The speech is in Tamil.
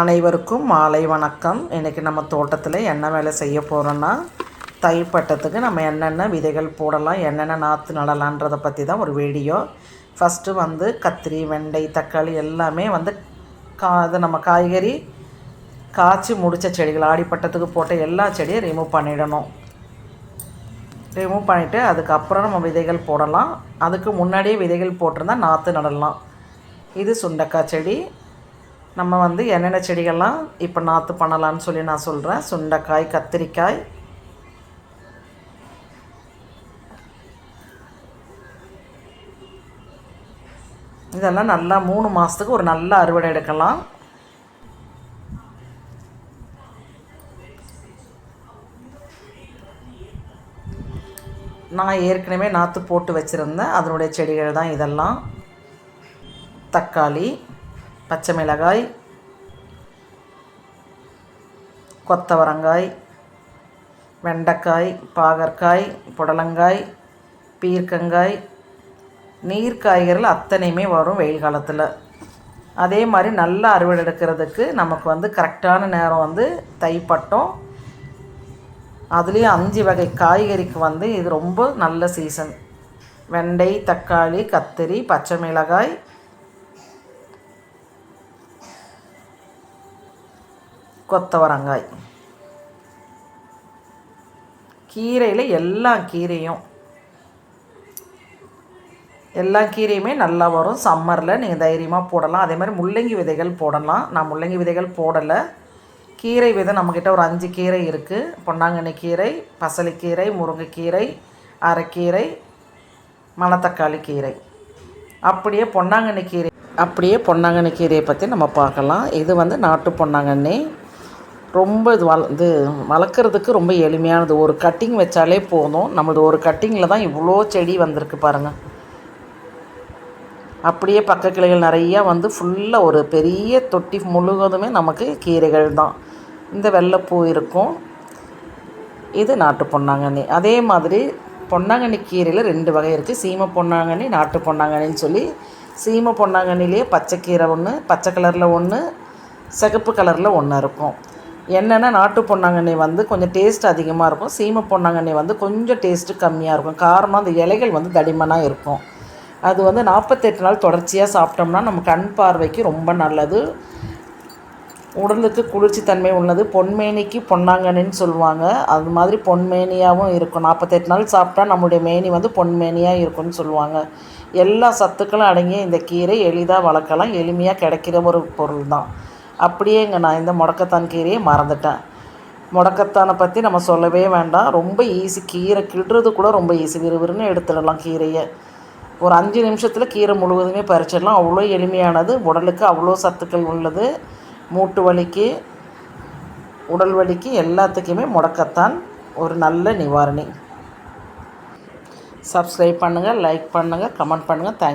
அனைவருக்கும் மாலை வணக்கம். இன்றைக்கி நம்ம தோட்டத்தில் என்ன வேலை செய்ய போகிறோன்னா தைப்பட்டத்துக்கு நம்ம என்னென்ன விதைகள் போடலாம் என்னென்ன நாற்று நடலான்றதை பற்றி தான் ஒரு வீடியோ. ஃபஸ்ட்டு வந்து கத்திரி வெண்டை தக்காளி எல்லாமே வந்து கா இது நம்ம காய்கறி காய்ச்சி முடித்த செடிகள் ஆடிப்பட்டத்துக்கு போட்ட எல்லா செடியும் ரிமூவ் பண்ணிடணும். ரிமூவ் பண்ணிவிட்டு அதுக்கப்புறம் நம்ம விதைகள் போடலாம். அதுக்கு முன்னாடியே விதைகள் போட்டிருந்தா நாற்று நடலாம். இது சுண்டக்காய் செடி. நம்ம வந்து என்னென்ன செடிகள்லாம் இப்போ நாற்று பண்ணலான்னு சொல்லி நான் சொல்கிறேன் சுண்டைக்காய் கத்திரிக்காய். இதெல்லாம் நல்லா மூணு மாதத்துக்கு ஒரு நல்ல அறுவடை எடுக்கலாம். நான் ஏற்கனவே நாற்று போட்டு வச்சுருந்தேன். அதனுடைய செடிகள் தான் இதெல்லாம். தக்காளி. பச்சை மிளகாய் கொத்தவரங்காய் வெண்டைக்காய் பாகற்காய் புடலங்காய் பீர்க்கங்காய். நீர் காய்கறிகள் அத்தனையுமே வரும் வெயில் காலத்தில். அதே மாதிரி நல்ல அறுவடை எடுக்கிறதுக்கு நமக்கு வந்து கரெக்டான நேரம் வந்து தைப்பட்டம். அதுலேயும் அஞ்சு வகை காய்கறிக்கு வந்து இது ரொம்ப நல்ல சீசன். வெண்டை தக்காளி கத்திரி பச்சை மிளகாய் கொத்தவரங்காய். கீரையில் எல்லா கீரையும். எல்லா கீரையுமே நல்லா வரும். சம்மரில் நீங்கள் தைரியமாக போடலாம். அதே மாதிரி முள்ளங்கி விதைகள் போடலாம். நான் முள்ளங்கி விதைகள் போடலை. கீரை விதை நம்மக்கிட்ட ஒரு அஞ்சு கீரை இருக்குது பொன்னாங்கண்ணி கீரை பசலிக்கீரை முருங்கைக்கீரை அரைக்கீரை மணத்தக்காளி கீரை. அப்படியே பொன்னாங்கண்ணி கீரை அப்படியே பொன்னாங்கண்ணி கீரையை பற்றி நம்ம பார்க்கலாம். இது வந்து நாட்டு பொன்னாங்கண்ணி. ரொம்ப இது வள இது வளர்க்குறதுக்கு ரொம்ப எளிமையானது. ஒரு கட்டிங் வச்சாலே போதும். நம்மளது ஒரு கட்டிங்கில் தான் இவ்வளோ செடி வந்திருக்கு பாருங்கள் அப்படியே பக்க கிளைகள் நிறையா வந்து ஃபுல்லாக ஒரு பெரிய தொட்டி முழுவதுமே நமக்கு கீரைகள் தான். இந்த வெள்ளைப்பூ இருக்கும். இது நாட்டு பொன்னாங்கண்ணி. அதே மாதிரி பொன்னாங்கண்ணி கீரையில் ரெண்டு வகை இருக்குது சீம பொன்னாங்கண்ணி நாட்டு பொன்னாங்கண்ணின்னு சொல்லி சீம பொன்னாங்கண்ணிலேயே பச்சைக்கீரை ஒன்று பச்சை கலரில் ஒன்று சிகப்பு கலரில் ஒன்று இருக்கும். என்னென்னா நாட்டு பொன்னாங்கண்ணி வந்து கொஞ்சம் டேஸ்ட் அதிகமாக இருக்கும். சீமை பொன்னாங்கண்ணி வந்து கொஞ்சம் டேஸ்ட்டு கம்மியாக இருக்கும். காரணம் அந்த இலைகள் வந்து தடிமனாக இருக்கும். அது வந்து நாற்பத்தெட்டு நாள் தொடர்ச்சியாக சாப்பிட்டோம்னா நம்ம கண் பார்வைக்கு ரொம்ப நல்லது. உடலுக்கு குளிர்ச்சி தன்மை உள்ளது. பொன்மேனிக்கு பொன்னாங்கண்ணின்னு சொல்லுவாங்க. அது மாதிரி பொன்மேனியாகவும் இருக்கும். நாற்பத்தெட்டு நாள் சாப்பிட்டா நம்முடைய மேனி வந்து பொன்மேனியாக இருக்கும்னு சொல்லுவாங்க. எல்லா சத்துக்களும் அடங்கிய இந்த கீரை எளிதாக வளர்க்கலாம். எளிமையாக கிடைக்கிற ஒரு பொருள் தான் அப்படியே இங்கே நான் இந்த முடக்கத்தான் கீரையை மறந்துட்டேன். முடக்கத்தானை பற்றி நம்ம சொல்லவே வேண்டாம். ரொம்ப ஈஸி கீரை கிடுறது கூட ரொம்ப ஈஸி விறுவிறுன்னு எடுத்துடலாம் கீரையை. ஒரு அஞ்சு நிமிஷத்தில் கீரை முழுவதுமே பறிச்சிடலாம். அவ்வளோ எளிமையானது. உடலுக்கு அவ்வளோ சத்துக்கள் உள்ளது. மூட்டு வலிக்கு உடல் வலிக்கு எல்லாத்துக்குமே முடக்கத்தான் ஒரு நல்ல நிவாரணி. சப்ஸ்கிரைப் பண்ணுங்கள் லைக் பண்ணுங்கள் கமெண்ட் பண்ணுங்கள் தேங்க்